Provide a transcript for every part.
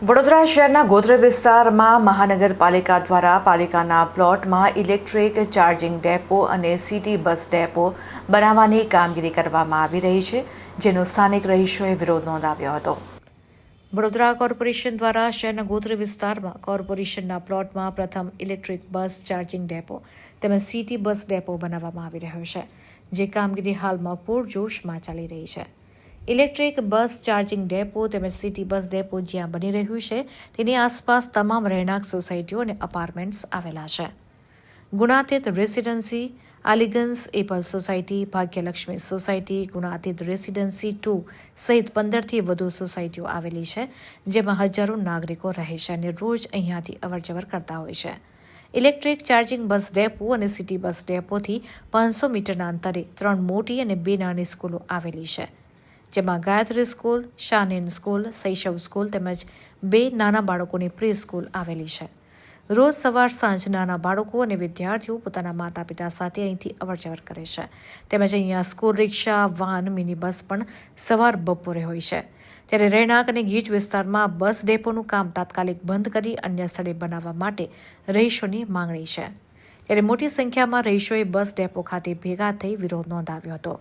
વડોદરા શહેરના ગોત્ર વિસ્તારમાં મહાનગરપાલિકા દ્વારા પાલિકાના પ્લોટમાં ઇલેક્ટ્રિક ચાર્જિંગ ડેપો અને સિટી બસ ડેપો બનાવવાની કામગીરી કરવામાં આવી રહી છે, જેનો સ્થાનિક રહીશોએ વિરોધ નોંધાવ્યો હતો. વડોદરા કોર્પોરેશન દ્વારા શહેરના ગોત્ર વિસ્તારમાં કોર્પોરેશનના પ્લોટમાં પ્રથમ ઇલેક્ટ્રિક બસ ચાર્જિંગ ડેપો તેમજ સિટી બસ ડેપો બનાવવામાં આવી રહ્યો છે, જે કામગીરી હાલમાં પૂરજોશમાં ચાલી રહી છે. ઇલેક્ટ્રિક બસ ચાર્જિંગ ડેપો તેમજ સિટી બસ ડેપો જ્યાં બની રહ્યું છે, તેની આસપાસ તમામ રહેણાંક સોસાયટીઓ અને અપાર્ટમેન્ટ્સ આવેલા છે. Gunatit residency elegance apple society Bhagyalakshmi society Gunatit residency two સહિત પંદરથી વધુ સોસાયટીઓ આવેલી છે, જેમાં હજારો નાગરિકો રહે છે અને રોજ અહીંયાથી અવરજવર કરતા હોય છે. ઇલેક્ટ્રિક ચાર્જિંગ બસ ડેપો અને સિટી બસ ડેપોથી પાંચસો મીટરના અંતરે ત્રણ મોટી અને બે નાની સ્કૂલો આવેલી છે. જેમાં Gayatri school, Shanin school, Shaishav school તેમજ બે નાના બાળકોની પ્રી સ્કૂલ આવેલી છે. રોજ સવાર સાંજ નાના બાળકો અને વિદ્યાર્થીઓ પોતાના માતા પિતા સાથે અહીંથી અવરજવર કરે છે. તેમજ અહીંયા school rickshaw, van mini bus પણ સવાર બપોરે હોય છે. ત્યારે રહેણાંક અને ગીચ વિસ્તારમાં બસ ડેપોનું કામ તાત્કાલિક બંધ કરી અન્ય સ્થળે બનાવવા માટે રહીશોની માંગણી છે. ત્યારે મોટી સંખ્યામાં રહીશોએ બસ ડેપો ખાતે ભેગા થઈ વિરોધ નોંધાવ્યો હતો.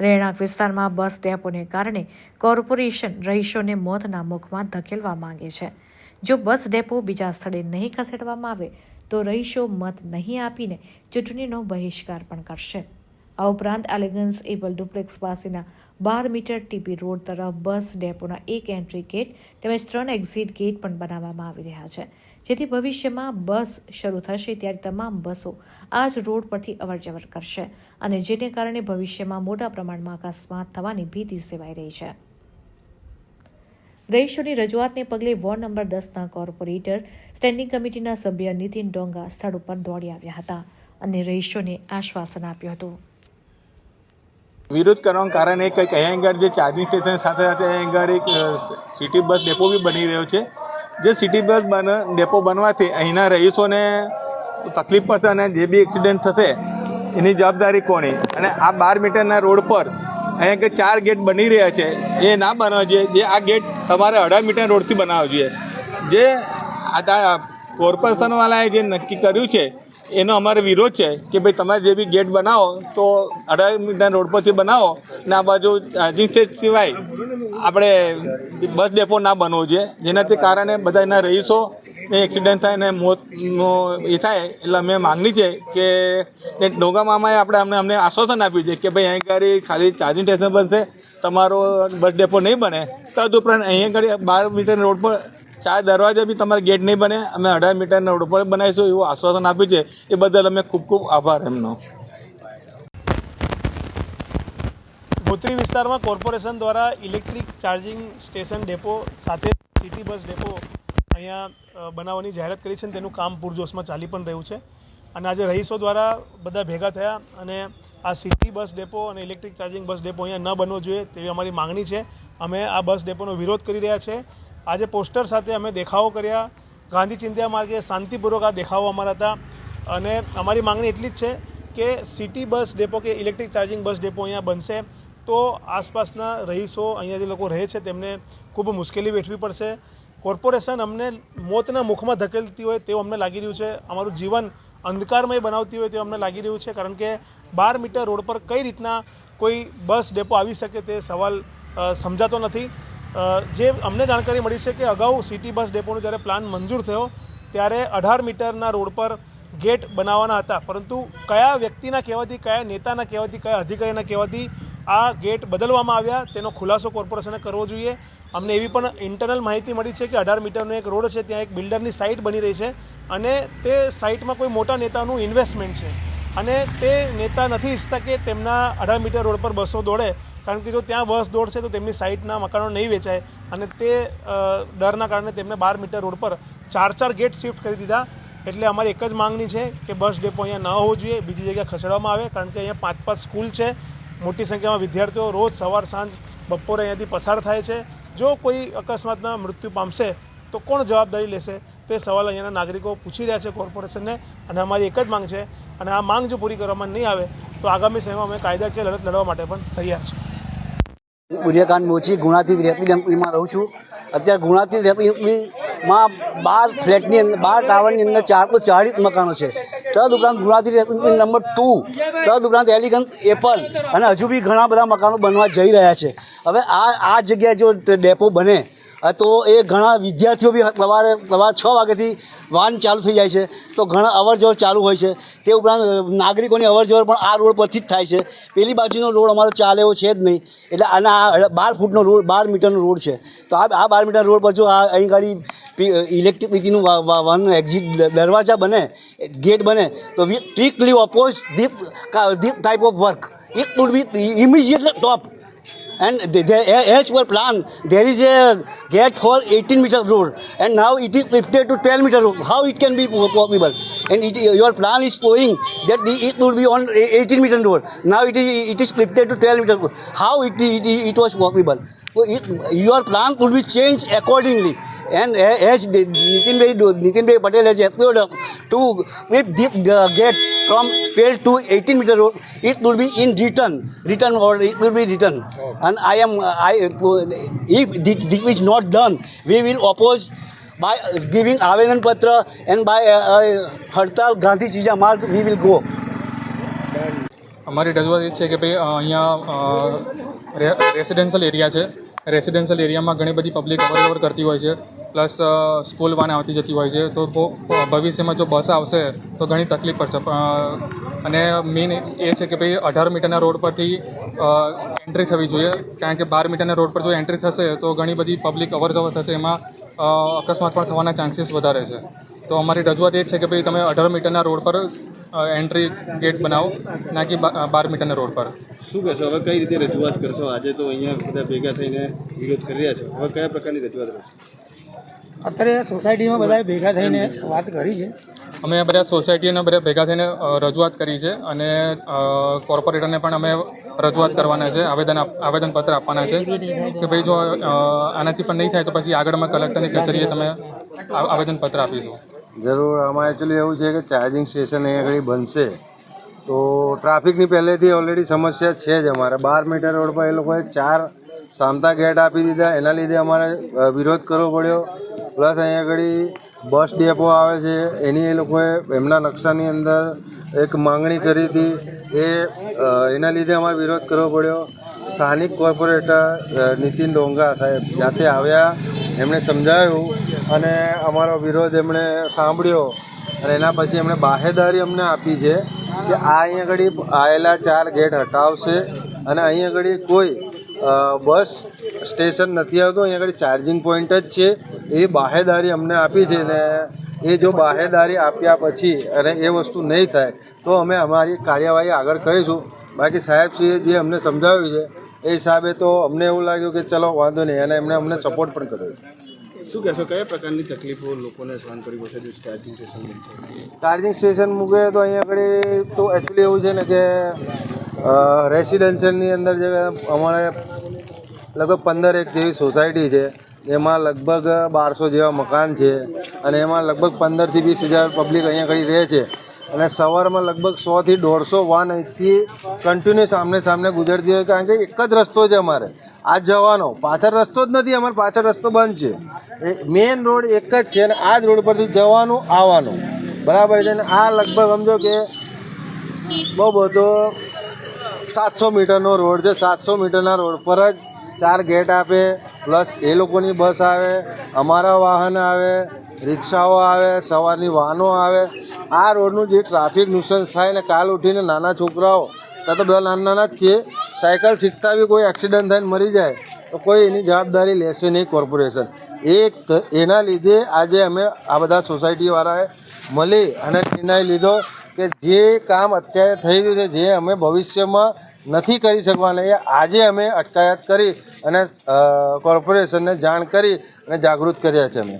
રહેણાંક વિસ્તારમાં બસ ડેપોને કારણે કોર્પોરેશન રહીશોને મોતના મુખમાં ધકેલવા માંગે છે. જો બસ ડેપો બીજા સ્થળે નહીં ખસેડવામાં આવે, તો રહીશો મત નહીં આપીને ચૂંટણીનો બહિષ્કાર પણ કરશે. આ ઉપરાંત એલિગન્સ એબલ ડુપ્લેક્સ પાસેના બાર મીટર ટીપી રોડ તરફ બસ ડેપોના એક એન્ટ્રી ગેટ તેમજ ત્રણ એક્ઝિટ ગેટ પણ બનાવવામાં આવી રહ્યા છે. જેથી ભવિષ્યમાં બસ શરૂ થશે ત્યારે તમામ બસો આ જ રોડ પરથી અવરજવર કરશે અને જેને કારણે ભવિષ્યમાં મોટા પ્રમાણમાં અકસ્માત થવાની ભીતિ સેવાઈ રહી છે. રહીશોની રજૂઆતને પગલે વોર્ડ નંબર દસના કોર્પોરેટર, સ્ટેન્ડિંગ કમિટીના સભ્ય નીતિન ડોંગા સ્થળ ઉપર દોડી આવ્યા હતા અને રહીશોને આશ્વાસન આપ્યું હતું. વિરોધ કરવાનું કારણ એ કંઈક અહીંયા આગળ જે ચાર્જિંગ સ્ટેશન સાથે સાથે અહીંયા એક સિટી બસ ડેપો બી બની રહ્યો છે. જે સિટી બસ બન, ડેપો બનવાથી અહીંના રહીશોને તકલીફ પડશે અને જે બી એક્સિડન્ટ થશે, એની જવાબદારી કોની? અને આ બાર મીટરના રોડ પર અહીંયા કે ચાર ગેટ બની રહ્યા છે, એ ના બનાવવા જોઈએ જે આ ગેટ તમારે અઢાર મીટર રોડથી બનાવવો જોઈએ જે આ કોર્પોરેશનવાળાએ જે નક્કી કર્યું છે, એનો અમારો વિરોધ છે કે ભાઈ તમે જે બી ગેટ બનાવો, તો અઢાર મીટર રોડ પરથી બનાવો, ને આ બાજુ ચાર્જિંગ સ્ટેજ સિવાય આપણે બસ ડેપો ના બનવો જોઈએ. જેનાથી કારણે બધા એના રહીશો એક્સિડન્ટ થાય ને મોતનો એ થાય. એટલે અમે માગણી છે કે ડોંગા મામાએ આપણે અમને અમને આશ્વાસન આપ્યું છે કે ભાઈ અહીં આગળ ખાલી ચાર્જિંગ સ્ટેશન બનશે તમારો બસ ડેપો નહીં બને. તદુપરાંત અહીં આગળ બાર મીટર રોડ પર ચાર દરવાજા બી તમારે ગેટ નહીં બને. અમે અઢાર મીટરના રોડ પર બનાવીશું એવું આશ્વાસન આપ્યું છે. એ બદલ અમે ખૂબ ખૂબ આભાર એમનો. ગોત્રી વિસ્તારમાં કોર્પોરેશન દ્વારા ઇલેક્ટ્રિક ચાર્જિંગ સ્ટેશન ડેપો સાથે સિટી બસ ડેપો અહીંયા બનાવવાની જાહેરાત કરી છે અને તેનું કામ પૂરજોશમાં ચાલી પણ રહ્યું છે. અને આજે રહીશો દ્વારા બધા ભેગા થયા અને આ સિટી બસ ડેપો અને ઇલેક્ટ્રિક ચાર્જિંગ બસ ડેપો અહીંયા ન બનવો જોઈએ તેવી અમારી માંગણી છે. અમે આ બસ ડેપોનો વિરોધ કરી રહ્યા છે. આજે પોસ્ટર સાથે અમે દેખાવો કર્યા. ગાંધી ચિંધ્યા માર્ગે શાંતિપૂર્વક આ દેખાવો અમારા હતા. અને અમારી માંગણી એટલી જ છે કે સિટી બસ ડેપો કે ઇલેક્ટ્રિક ચાર્જિંગ બસ ડેપો અહીંયા બનશે. તો આસપાસના રહીશો, અહીંયા જે લોકો રહે છે, તેમને ખૂબ મુશ્કેલી વેઠવી પડશે. કોર્પોરેશન અમને મોતના મુખમાં ધકેલતી હોય તેવું અમને લાગી રહ્યું છે. અમારું જીવન અંધકારમય બનાવતી હોય તેવું અમને લાગી રહ્યું છે, કારણ કે બાર મીટર રોડ પર કઈ રીતના કોઈ બસ, ડેપો આવી શકે તે સવાલ સમજાતો નથી. જે અમને જાણકારી મળી છે કે અગાઉ સિટી બસ ડેપોનો જ્યારે પ્લાન મંજૂર થયો, ત્યારે અઢાર મીટરના રોડ પર ગેટ બનાવવાના હતા. પરંતુ કયા વ્યક્તિના કહેવાથી, કયા નેતાના કહેવાથી, કયા અધિકારીના કહેવાથી આ ગેટ બદલવામાં આવ્યા. તેનો ખુલાસો કોર્પોરેશને કરવો જોઈએ. અમને એવી પણ ઇન્ટરનલ માહિતી મળી છે કે અઢાર મીટરનો એક રોડ છે. ત્યાં એક બિલ્ડરની સાઇટ બની રહી છે અને તે સાઇટમાં કોઈ મોટા નેતાનું ઇન્વેસ્ટમેન્ટ છે. અને તે નેતા નથી ઈચ્છતા કે તેમના અઢાર મીટર રોડ પર બસો દોડે. કારણ કે જો ત્યાં બસ દોડશે તો તેમની સાઇટના મકાનો નહીં વેચાય. અને તે ડરના કારણે તેમને બાર મીટર રોડ પર ચાર ચાર ગેટ શિફ્ટ કરી દીધા. એટલે અમારી એક જ માંગણી છે કે બસ ડેપો અહીંયા ન હોવો જોઈએ. બીજી જગ્યાએ ખસેડવામાં આવે. કારણ કે અહીંયા પાંચ પાંચ સ્કૂલ છે. મોટી સંખ્યામાં વિદ્યાર્થીઓ રોજ સવાર સાંજ, બપોરે અહીંયાથી પસાર થાય છે. જો કોઈ અકસ્માતમાં મૃત્યુ પામશે, તો કોણ જવાબદારી લેશે? તે સવાલ અહીંયાના નાગરિકો પૂછી રહ્યા છે કોર્પોરેશનને. અને અમારી એક જ માંગ છે, અને આ માંગ જો પૂરી કરવામાં નહીં આવે, તો આગામી સમયમાં અમે કાયદાકીય લડત લડવા માટે પણ તૈયાર છે હું સૂર્યકાંત મોચી ગુણાતીત રેતી ડંપલીમાં રહું છું. અત્યારે ગુણાતીત રેતી ડંપલીમાં બાર ફ્લેટની અંદર, બાર ટાવરની અંદર ચાર તો ચાળીસ મકાનો છે. તદ ઉપરાંત ગુણાતીત રેતી નંબર ટુ તદ ઉપરાંત એલિગન્ટ એપલ અને હજુ બી ઘણા બધા મકાનો બનવા જઈ રહ્યા છે. હવે આ આ જગ્યાએ જો ડેપો બને તો એ ઘણા વિદ્યાર્થીઓ બી સવારે સવાર છ વાગ્યાથી વાહન ચાલુ થઈ જાય છે. તો ઘણા અવરજવર ચાલુ હોય છે. તે ઉપરાંત નાગરિકોની અવરજવર પણ આ રોડ પરથી જ થાય છે. પેલી બાજુનો રોડ અમારો ચાલે એવો છે જ નહીં. એટલે આના આ બાર ફૂટનો રોડ, બાર મીટરનો રોડ છે. તો આ આ બાર મીટર રોડ પર જો આ અહીં ગાડી ઇલેક્ટ્રિસિટીનું વાહન એક્ઝિટ દરવાજા બને ગેટ બને, તો we strictly oppose this this type of work it would be immediately stop and the, the, as per plan there is a gate for 18 meter road. And now it is lifted to 12 meter road. How it can be possible? And it, your plan is showing that it would be on 18 meter road. Now it is it is lifted to 12 meter road. How it, it, it was possible? So it, your plan would be changed accordingly. And as Nitinbhai, Nitinbhai Patel has to with deep gate from 12 to 18 meter road, it will be in return, return or it will be return. And I am, I, if this this is not done, we will oppose by giving Avedan Patra and by uh, uh, Hartal Gandhi Chija Mark, we will go. અમારી રજૂઆત એ છે કે ભાઈ અહીંયા residential area છે residential એરિયામાં ઘણી બધી પબ્લિક અવર કરતી હોય છે પ્લસ સ્કૂલ વાન આવતી જતી હોય છે, તો ભવિષ્યમાં જો બસ આવશે, તો ઘણી તકલીફ પડશે. અને મેઇન એ છે કે ભાઈ, અઢાર મીટરના રોડ પરથી એન્ટ્રી થવી જોઈએ. કારણ કે બાર મીટરના રોડ પર જો એન્ટ્રી થશે, તો ઘણી બધી પબ્લિક અવર જવર થશે, એમાં અકસ્માત પણ થવાના ચાન્સીસ વધારે છે. તો અમારી રજૂઆત એ છે કે ભાઈ, તમે અઢાર મીટરના રોડ પર એન્ટ્રી ગેટ બનાવો, ના કે બાર મીટરના રોડ પર. શું કહેશો? હવે કઈ રીતે રજૂઆત કરશો? આજે તો અહીંયા બધા ભેગા થઈને વિરોધ કરી રહ્યા છો. હવે કયા પ્રકારની રજૂઆત રહેશે અત્યારે સોસાયટીમાં બધા ભેગા થઈને વાત કરી છે. અમે બધા સોસાયટીને બધા ભેગા થઈને રજૂઆત કરી છે અને કોર્પોરેટરને પણ અમે રજૂઆત કરવાના છે આવેદન આવેદનપત્ર આપવાના છે કે ભાઈ જો આનાથી પણ નહીં થાય તો પછી આગળ અમે કલેક્ટરની કચેરીએ તમે આવેદનપત્ર આપીશું. જરૂર આમાં એકચ્યુઅલી એવું છે કે ચાર્જિંગ સ્ટેશન અહીંયા આગળ બનશે તો ટ્રાફિકની પહેલેથી ઓલરેડી સમસ્યા છે જ અમારે. બાર મીટર રોડ પર એ લોકોએ ચાર સામતા ગેટ આપી દીધા. એના લીધે અમારે વિરોધ કરવો પડ્યો. પ્લસ અહીંયા આગળ બસ ડેપો આવે છે. એની એ લોકોએ એમના નકશાની અંદર એક માંગણી કરી હતી. એ એના લીધે અમારે વિરોધ કરવો પડ્યો. સ્થાનિક કોર્પોરેટર નીતિન ડોંગા સાહેબ જાતે આવ્યા. એમણે સમજાવ્યું અને અમારો વિરોધ એમણે સાંભળ્યો. અને એના પછી એમણે બાહેદારી અમને આપી છે કે આ અહીંયા આગળ આવેલા ચાર ગેટ હટાવશે. અને અહીંયા આગળ કોઈ બસ સ્ટેશન નથી આવતું અહીંયા આગળ ચાર્જિંગ પોઈન્ટ જ છે. એ બાહેદારી અમને આપી છે ને એ જો બાહેદારી આપ્યા પછી અને એ વસ્તુ નહીં થાય તો અમે અમારી કાર્યવાહી આગળ કરીશું. બાકી સાહેબશ્રીએ જે અમને સમજાવ્યું છે એ હિસાબે તો અમને એવું લાગ્યું કે ચલો વાંધો નહીં અને એમણે અમને સપોર્ટ પણ કર્યો શું કહેશો કયા પ્રકારની તકલીફો લોકોને સહન કરવી પડશે જો ચાર્જિંગ સ્ટેશન ચાર્જિંગ સ્ટેશન મૂકે તો અહીંયા આગળ તો એકચ્યુઅલી એવું છે ને કે રેસિડેન્શિયલની અંદર જે અમારે લગભગ પંદર એક જેવી સોસાયટી છે. એમાં લગભગ બારસો જેવા મકાન છે અને એમાં લગભગ પંદરથી વીસ હજાર પબ્લિક અહીંયા ઘડી રહે છે. અને સવારમાં લગભગ સોથી દોઢસો વાન અહીંથી કન્ટિન્યુ સામને સામને ગુજરતી હોય. કારણ કે એક જ રસ્તો છે અમારે. આ જવાનો. પાછળ રસ્તો જ નથી. અમારે પાછળ રસ્તો બંધ છે. મેઇન રોડ એક જ છે અને આ જ રોડ પરથી જવાનું, આવવાનું. બરાબર છે? અને આ લગભગ સમજો કે બહુ બધો સાતસો મીટરનો રોડ છે. સાતસો મીટરના રોડ પર જ ચાર ગેટ આપે. પ્લસ એ લોકોની બસ આવે, અમારા વાહન આવે, રિક્ષાઓ આવે, સવારની વાહનો આવે. આ રોડનું જે ટ્રાફિક નુકસાન થાય ને કાલ ઉઠીને નાના છોકરાઓ ત્યાં તો બધા નાના નાના જ છે સાયકલ શીખતા બી કોઈ એક્સિડન્ટ થઈને મરી જાય, તો કોઈ એની જવાબદારી લેશે નહીં કોર્પોરેશન. એ એના લીધે આજે અમે આ બધા સોસાયટીવાળાએ મળી અને નિર્ણય લીધો કે જે કામ અત્યારે થઈ રહ્યું છે, જે અમે ભવિષ્યમાં નથી કરી શકવાના, એ આજે અમે અટકાયત કરી અને કોર્પોરેશનને જાણ કરી અને જાગૃત કર્યા છે અમે.